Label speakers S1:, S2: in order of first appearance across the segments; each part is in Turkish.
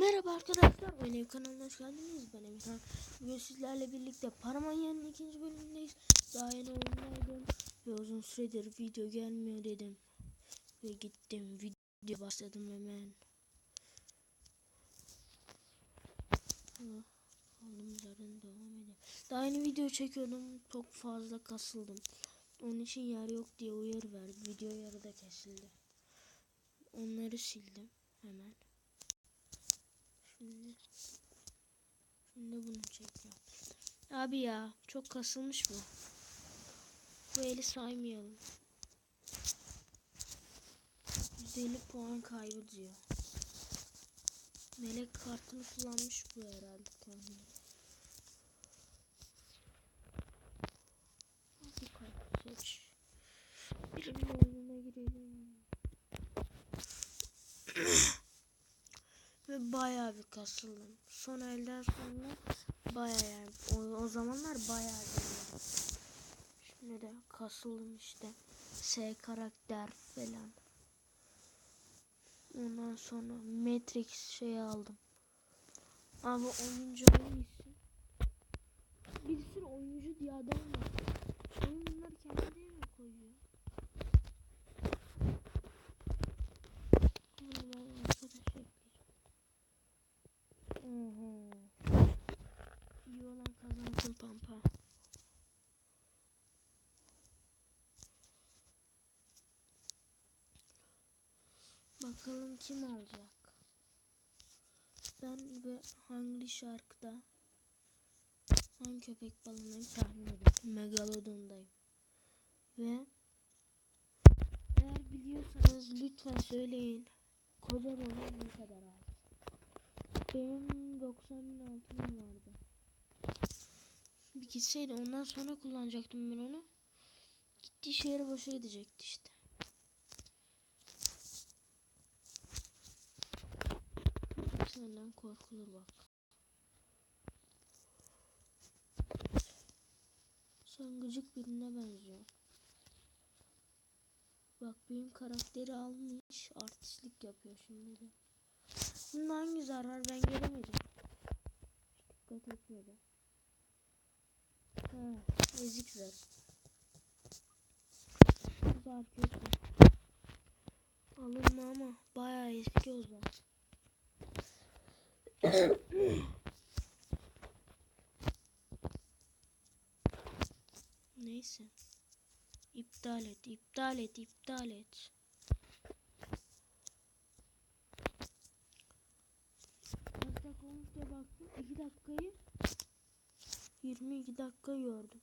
S1: Merhaba arkadaşlar, benim kanalına hoş geldiniz. Ben Emirhan. Bugün sizlerle birlikte Paramanya'nın ikinci bölümündeyiz. Daha yeni oyundaydım ve uzun süredir video gelmiyor dedim. Ve gittim, video başladım hemen. Kaldığım yerden devam edelim. Daha yeni video çekiyordum, çok fazla kasıldım. Onun için yer yok diye uyarı verdi. Video yarıda kesildi. Onları sildim hemen. Şimdi Şimdi bunu çekiyorum. Abi ya çok kasılmış bu. Bu eli saymayalım. 150 puan kaybı diyor. Melek kartını kullanmış bu herhalde tahmin. Bir kart seç. Birinin oyununa girelim. Ve bayağı bir kasıldım. Son elden sonra bayağı yani o, o zamanlar bayağı deniyordum. Şimdi de kasıldım işte. S karakter falan. Ondan sonra Matrix şeyi aldım. Abi oyuncu hangisi? Bir sürü oyuncu diye adam var. Oyun bunları kendi mi koyuyor? Bunu ben arkadaş ekleyeceğim. Oho. İyi olan kazansın pampa. Bakalım kim alacak? Ben ve hangi şarkıda hangi köpek balığını tahmin ediyorum. Megalodon'dayım. Ve eğer biliyorsanız lütfen söyleyin. Koca balığın ne kadar abi? Benim 90 bin altınım vardı. Bir gitseydi ondan sonra kullanacaktım ben onu. Gittiği şehre boşa gidecekti işte. Senden korkulur bak. Sen gıcık birine benziyor. Bak benim karakteri almış artistlik yapıyor şimdi de. Bunun hangi zarar ben göremedim. Dikkat etmedim. Ha, ezik zar. Zar kötü. Alınma ama bayağı eski o zar. Neyse. İptal et, iptal et, iptal et. Kaç dakika baktım. 2 dakikayı 22 dakika gördüm.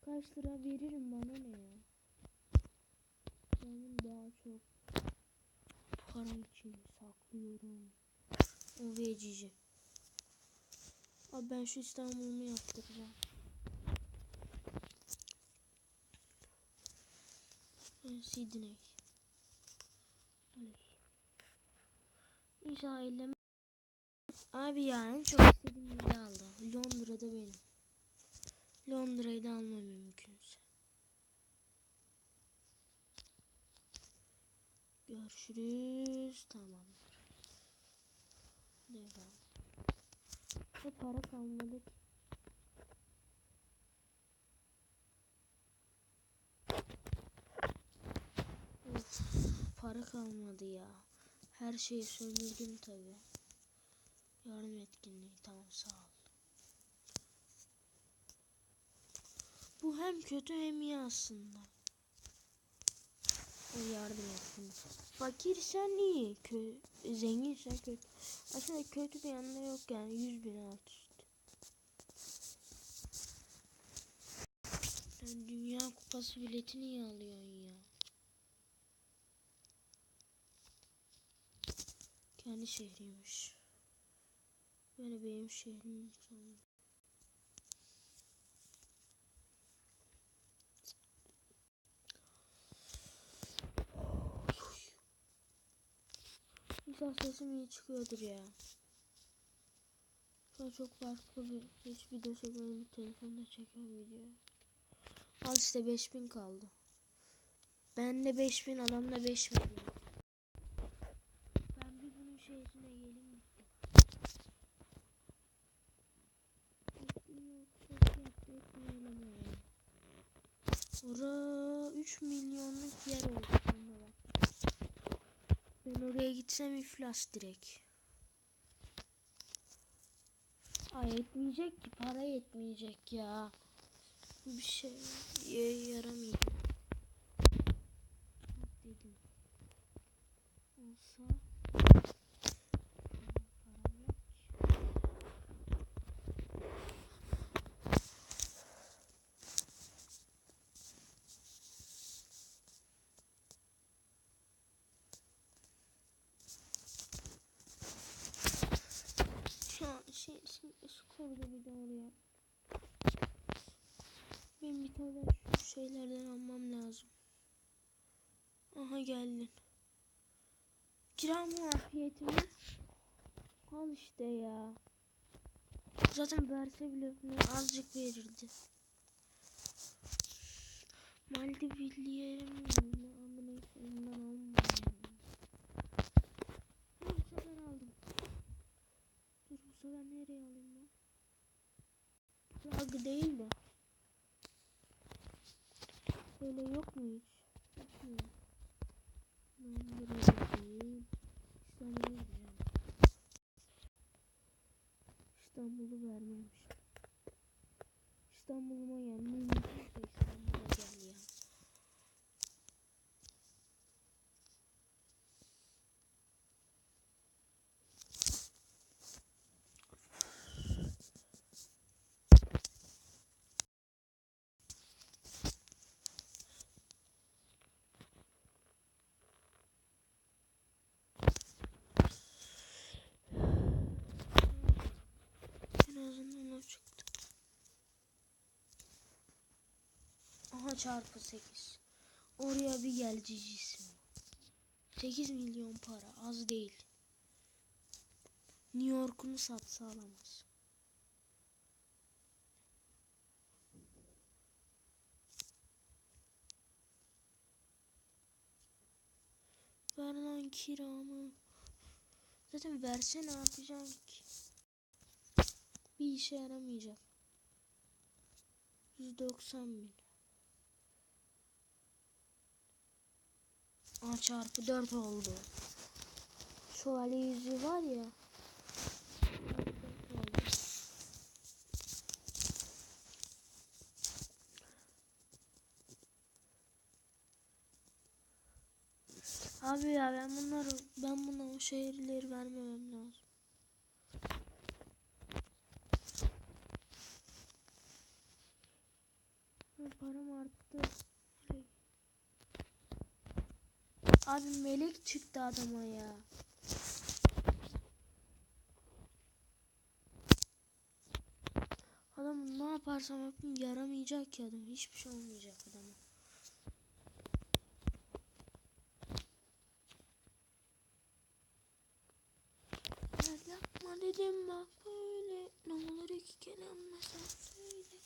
S1: Kaç lira veririm bana ne ya? Benim daha çok para için saklıyorum. O vecici. Abi ben şu İstanbul'umu yaptıracağım. Ben Sydney. Öyle. Elleme. Abi ya en çok istediğim yeri aldı. Londra'da benim. Londra'yı da almam mümkünse. Görüşürüz. Tamamdır. Devam. Ve para kalmadı ki. Para kalmadı ya. Her şeyi sömürdüm tabi. Yardım etkinliği tamam sağ ol. Bu hem kötü hem iyi aslında. O yardım etkinliği. Fakirsen iyi, kö zenginsen kötü. Aslında kötü bir yanında yok yani 100 bin alt üst. Sen dünya kupası biletini niye alıyorsun ya? Kendi şehriymiş. Böyle benim şehrim sanırım. Sesim iyi çıkıyordur ya. Şu an çok farklı bir hiç video çekmedim. Telefonda çeken video. Al işte 5000 kaldı. Ben de 5000 adam da 5000 şehrine gelin gitti. Ora 3 milyonluk yer oldu sonunda Ben oraya gitsem iflas direkt. Ay yetmeyecek ki para yetmeyecek ya. Bir şey yaramayacak. Şu şeylerden almam lazım. Aha geldin. Kira muafiyetimi al işte ya. Zaten verse bile azıcık verirdi. Maldivillerim ne amına almam. Ha, bu sefer aldım. Dur bu sefer nereye alayım ben? Prague değil de. Böyle yok mu hiç? Hiç mi? Ben buraya değil. İstanbul'a gideceğim. İstanbul'u vermemiş. İstanbul'uma gel. 10 çarpı 8. Oraya bir geleceğiz. 8 milyon para az değil. New York'unu satsa alamaz. Ver lan kiramı. Zaten verse ne yapacağım ki? Bir işe yaramayacak. 190 bin. A çarpı 4 oldu. Şövalye yüzüğü var ya. Abi ya ben bunları ben buna o şehirleri vermemem lazım. Param arttı. Ay. Abi melek çıktı adama ya. Adam ne yaparsam yapayım yaramayacak ki adam. Hiçbir şey olmayacak adama. Ya yapma dedim bak böyle. Ne olur iki kere ama sen söyle.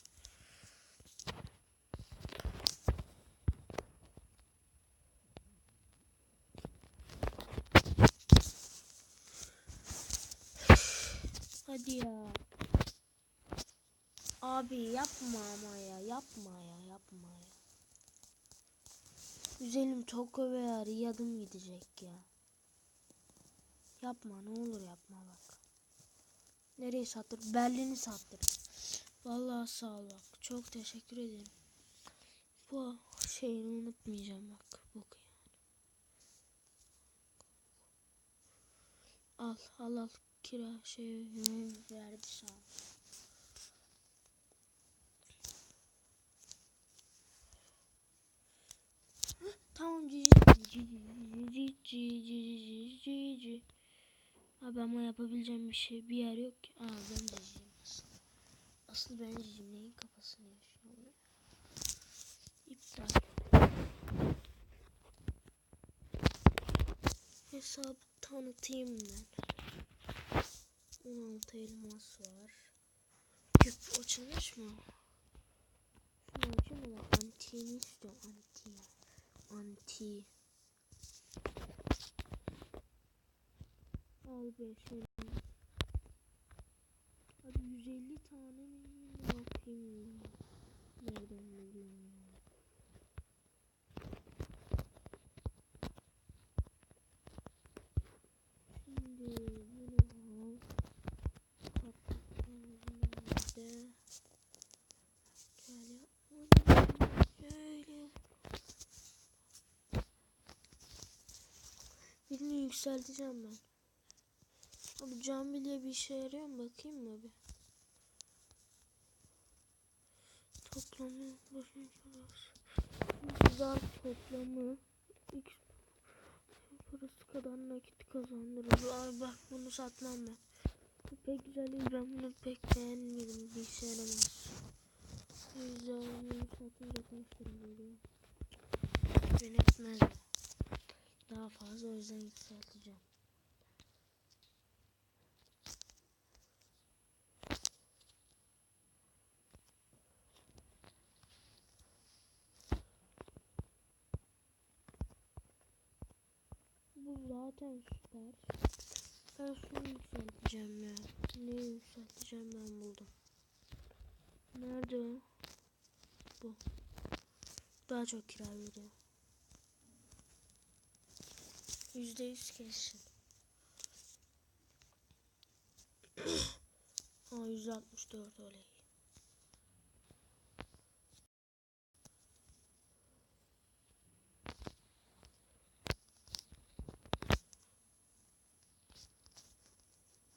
S1: Hadi ya. Abi yapma ama ya yapma ya yapma ya. Güzelim Toko veya Riyad'ım gidecek ya. Yapma ne olur yapma bak. Nereyi sattır? Berlin'i sattır. Vallahi sağ ol bak. Çok teşekkür ederim. Bu şeyini unutmayacağım bak. Bu yani. Al al al. Kira şey verdi sağ ol. Tamam cici cici cici cici cici cici. Abi ama yapabileceğim bir şey bir yer yok ki. Aa ben de ciciyim aslında. Asıl ben ciciyim. Neyin kafasını yaşıyorum ya. İptal. Hesabı tanıtayım ben. 16 elmas var. Küp açılmış mı? Şunu açayım mı? Antiğini istiyorum. Anti. Anti. Al 5 elmas. Abi 150 tane mi? Yok bakayım. Nereden buldum? Şimdi bunu al. Kapatmamızın nerede? Gel yapmadım. Şöyle. Birini yükselteceğim ben. Abi cam bile bir işe yarıyor mu bakayım mı bir? Toplamı parası. Güzel toplamı X parası kadar nakit kazandırır. Ay bak bunu satmam ben. Bu pek güzel değil ben bunu pek beğenmedim bir işe yaramaz. Yüzden bunu satınca lira veriyor? Ben etmez. Daha fazla o yüzden yükselteceğim. Bu zaten süper. Ben şunu yükselteceğim ya. Ne yükselteceğim ben buldum. Nerede o? Bu. Daha çok kira veriyor. Yüzde yüz kesin. Aa yüzde altmış dört oley.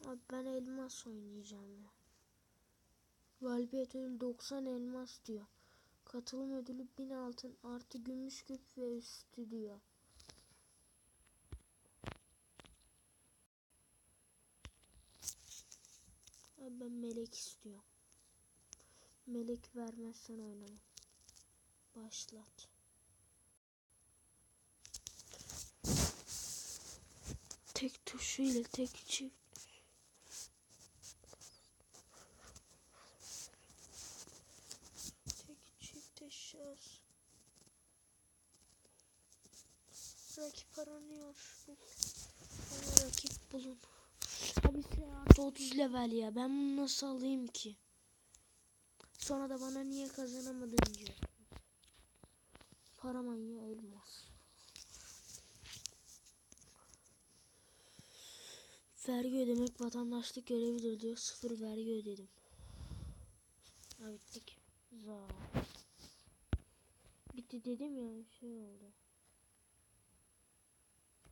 S1: Abi ben elmas oynayacağım ya. Galibiyet ödülü 90 elmas diyor. Katılım ödülü 1000 altın artı gümüş küp ve üstü diyor. Ben melek istiyorum. Melek vermezsen oynamam. Başlat. Tek tuşuyla tek çift. Tek çift eşyası. Rakip aranıyor. Bana rakip bulun. Abi artı 30 level ya. Ben bunu nasıl alayım ki? Sonra da bana niye kazanamadın diyor. Para manyağı elmas. Vergi ödemek vatandaşlık görevidir diyor. Sıfır vergi ödedim. Ha bittik. Za. Bitti dedim ya şey oldu.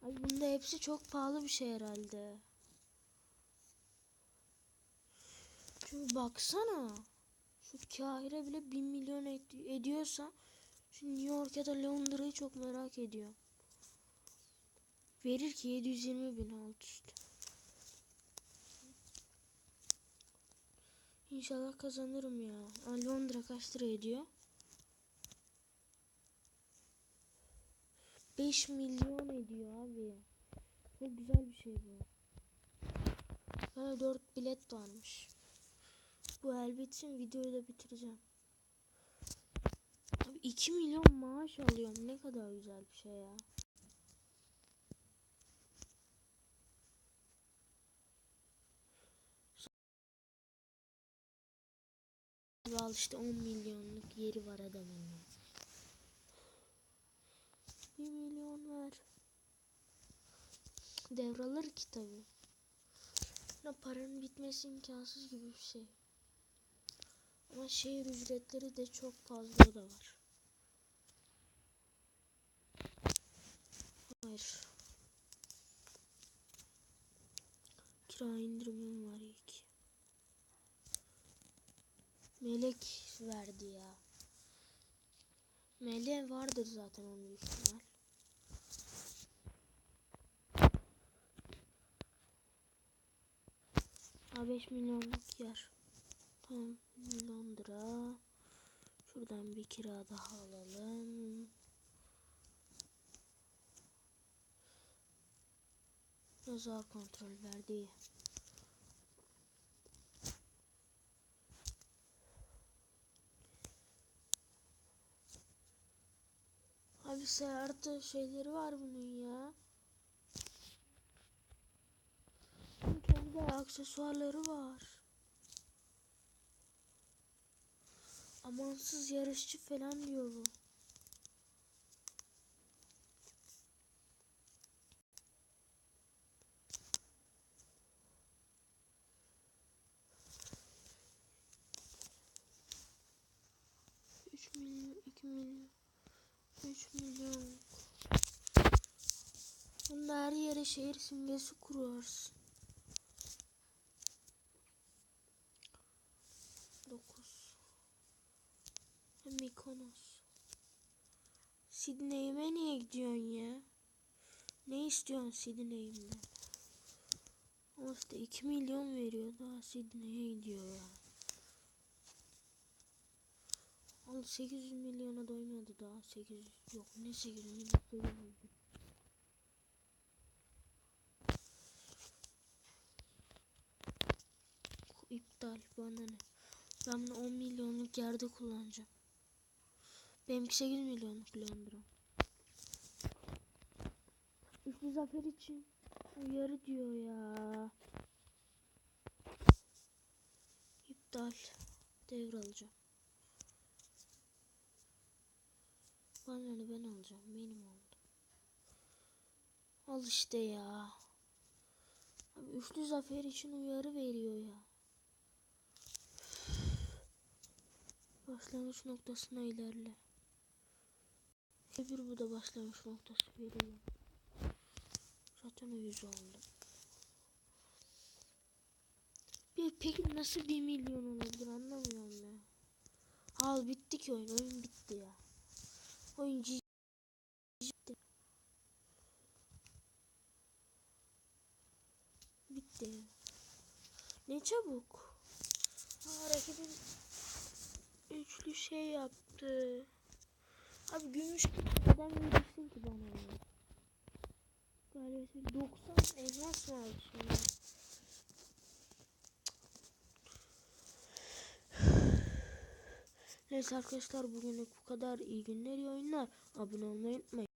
S1: Ay bunda hepsi çok pahalı bir şey herhalde. Çünkü baksana. Şu Kahire bile 1 milyon ed- ediyorsa şu New York ya da Londra'yı çok merak ediyorum. Verir ki 720 bin alt üst. İnşallah kazanırım ya. Aa, Londra kaç lira ediyor? 5 milyon ediyor abi. Çok güzel bir şey bu. Bana 4 bilet varmış. Bu el bitsin videoyu da bitireceğim. Abi 2 milyon maaş alıyorum. Ne kadar güzel bir şey ya. Al işte 10 milyonluk yeri var adamın ya. 1 milyon ver. Devralır ki tabi. Paranın bitmesi imkansız gibi bir şey. Ama şehir ücretleri de çok fazla da var. Hayır. Kira indirimim var ki. Melek verdi ya. Melek vardır zaten onun büyük ihtimal. Ha 5 milyonluk yer. Londra. Şuradan bir kira daha alalım. Yazar kontrol verdi. Abi artı şeyleri var bunun ya. Kendi aksesuarları var. Amansız yarışçı falan diyor bu. Üç milyon, iki milyon, üç milyon. Bunda her yere şehir simgesi kurarsın. Sydney'ime niye gidiyorsun ya? Ne istiyorsun Sydney'imden? O işte 2 milyon veriyor daha Sydney'e gidiyor ya. Al 800 milyona doymadı daha 800 yok ne 800 milyon doymadı. İptal bana ne? Ben bunu 10 milyonluk yerde kullanacağım. Benimki 8 milyonluk Londra. Üçlü zafer için uyarı diyor ya. İptal. Devralacağım. Bana ben alacağım. Benim oldu. Al işte ya. Abi üçlü zafer için uyarı veriyor ya. Başlangıç noktasına ilerle. Öbür bu da başlangıç noktası veriyor. Zaten yüz oldu. Bir, peki nasıl bir milyon olabilir anlamıyorum ya. Al bitti ki oyun. Oyun bitti ya. Oyun bitti. Bitti. Ne çabuk. Aa, rakibin üçlü şey yaptı. Abi gümüş neden verirsin ki bana ya? Galiba 90 elmas var şimdi. Neyse arkadaşlar bugünlük bu kadar. İyi günler, iyi oyunlar. Abone olmayı unutmayın.